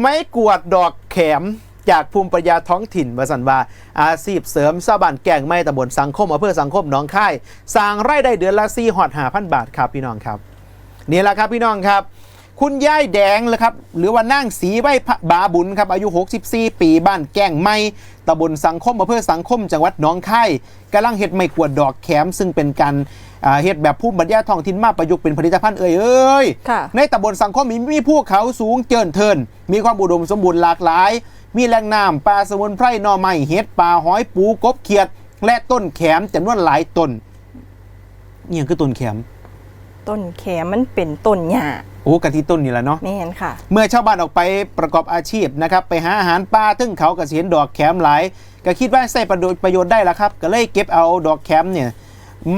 ไม้กวดดอกแขมจากภูมิปัญญาท้องถิ่นวสันว่าอาชีพเสริมสาบันแก่งไม้ตำบลสังคมอำเภอสังคมหนองค่ายสร้างไร่ได้เดือนละ4หอดหาพันบาทครับพี่น้องครับ นี่แหละครับพี่น้องครับ คุณยายแดงเลยครับ หรือว่านั่งสีใบบาบุญครับ อายุ 64 ปีบ้านแก้งไม้ตำบลสังคมอำเภอสังคมจังหวัดหนองคายกำลังเฮ็ดไม่กวดดอกแขม ซึ่งเป็นการอ่าเฮ็ดแบบผู้บรรยาท้องถิ่นมาประยุกต์เป็นผลิตภัณฑ์เอ่ยเอ้ยค่ะในตำบลสังคมมีมีภูเขาสูงเจินเทิน มีความอุดมสมบูรณ์หลากหลาย มีแหล่งน้ำปลาสมุนไพรหน่อไม้เห็ดปลาหอยปูกบเขียด และต้นแขมจำนวนหลายต้นนี่ยังคือต้นแขม ต้นแขมมันเป็นต้นหญ้าโอ้กะทิต้นนี่แหละเนาะแม่นค่ะ เมื่อชาวบ้านออกไปประกอบอาชีพนะครับ ไปหาอาหารป่าทึ่งเขาก็สิเห็นดอกแขมหลาย ก็คิดว่าใส่ประโยชน์ประโยชน์ได้แล้วครับ ก็เลยเก็บเอาดอกแขมเนี่ย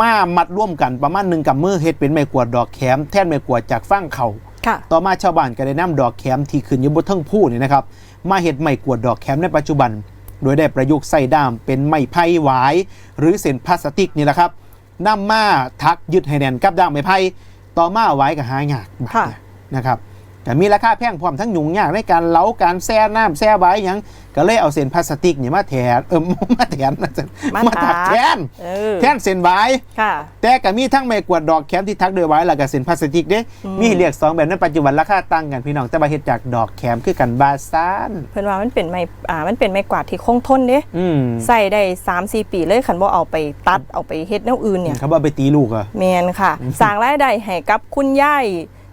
มามัดร่วมกันประมาณหนึ่งกับมือเฮ็ดเป็นไม้กวาดดอกแขมแท่นไม้กวาดจากฟางเขาค่ะต่อมาชาวบ้านก็ได้นำดอกแขมที่ขึ้นอยู่บนเทั้งผู้นี่นะครับมาเฮ็ดไม้กวาดดอกแขมในปัจจุบัน โดยได้ประยุกต์ใส่ด้ามเป็นไม้ไผ่หวาย หรือเศษพลาสติกนี่แหละครับ นำมาทักยึดให้แน่นกับด้ามไม้ไผ่ต่อมาเอาไว้ก็หายากบัดค่ะเนี่ยนะครับแต่ มีราคาแพงพร้อมทั้งยุ่งยากในการเล้าการแช่น้ำแช่ไว้หยังก็เลยเอาเศษพลาสติกนี่มาแทนเออมาแทนนะจ๊ะมามาถักทักแทนเออแทนเศษไว้ค่ะแต่ก็มีทั้งไม้กวาดดอกแขมที่ทักด้วยไว้แล้วก็เส้นพลาสติกเด้อืมมีให้เรียกสองแบบในปัจจุบันราคาต่างกันพี่น้องแต่ว่าเฮ็ดจากดอกแขมคือกันบาซานเพิ่นว่ามันเป็นไม้อ่ามันเป็นไม้กวาดที่คงทนเด้อืมใส่ได้3 4ปีเลยคันบ่เอาไปตัดเอาไปเฮ็ดแนวอื่นเนี่ยเขาบอกไปตีลูกเหรอะแมนค่ะสร้างรายได้ให้กับคุณยาย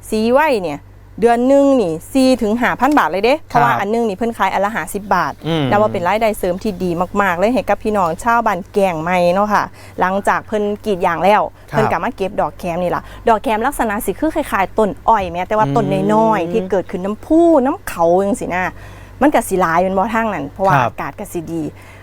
สีไว้เนี่ย เดือนหนึงนี่4ถึง5,000บาทเลยเด้เพราะว่าอันหนึงนี่เพิ่นขายอันละ50บาทอืมนับว่าเป็นรายได้เสริมที่ดีมากๆ เลยให้กับพี่น้องชาวบ้านแกงใหม่เนาะค่ะ หลังจากเพิ่นกรีดยางแล้วครับเพิ่นกลับมาเก็บดอกแคมนี่ล่ะดอกแคมลักษณะสิคือคล้ายๆต้นอ้อยแม้แต่ว่าต้นน้อยๆที่เกิดขึ้นน้ำพุน้ำเขาจังซี่นะมันก็สิหลายเป็นบ่ทางนั้นเพราะว่าครับอากาศก็สิดี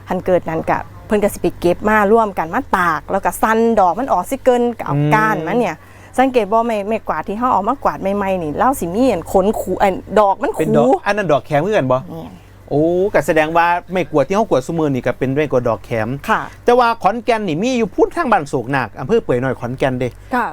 หันเกิดนั้นก็เพิ่นก็สิไปเก็บมาร่วมกันมาตาก แล้วก็ซันดอกมันออกสิเกินก็เอาก้านมันเนี่ย สังเกตบ่ไม่ไม่กวาดที่เฮาเอามากวาดใหม่ๆนี่เล่าสิมีอันขนคูอันดอกมันเป็นคูดอกอันนั้นดอกแขมเหมือนกันบ่เนี่ยโอ้ก็แสดงว่าไม่กวดที่เขากวดสมือนี่ก็เป็นไม้กวดดอกแขม ค่ะแต่ว่าขอนแก่นนี่มีอยู่พูดทางบ้านโศกหนักอำเภอเปื่อยหน่อยขอนแก่นเด้ ค่ะ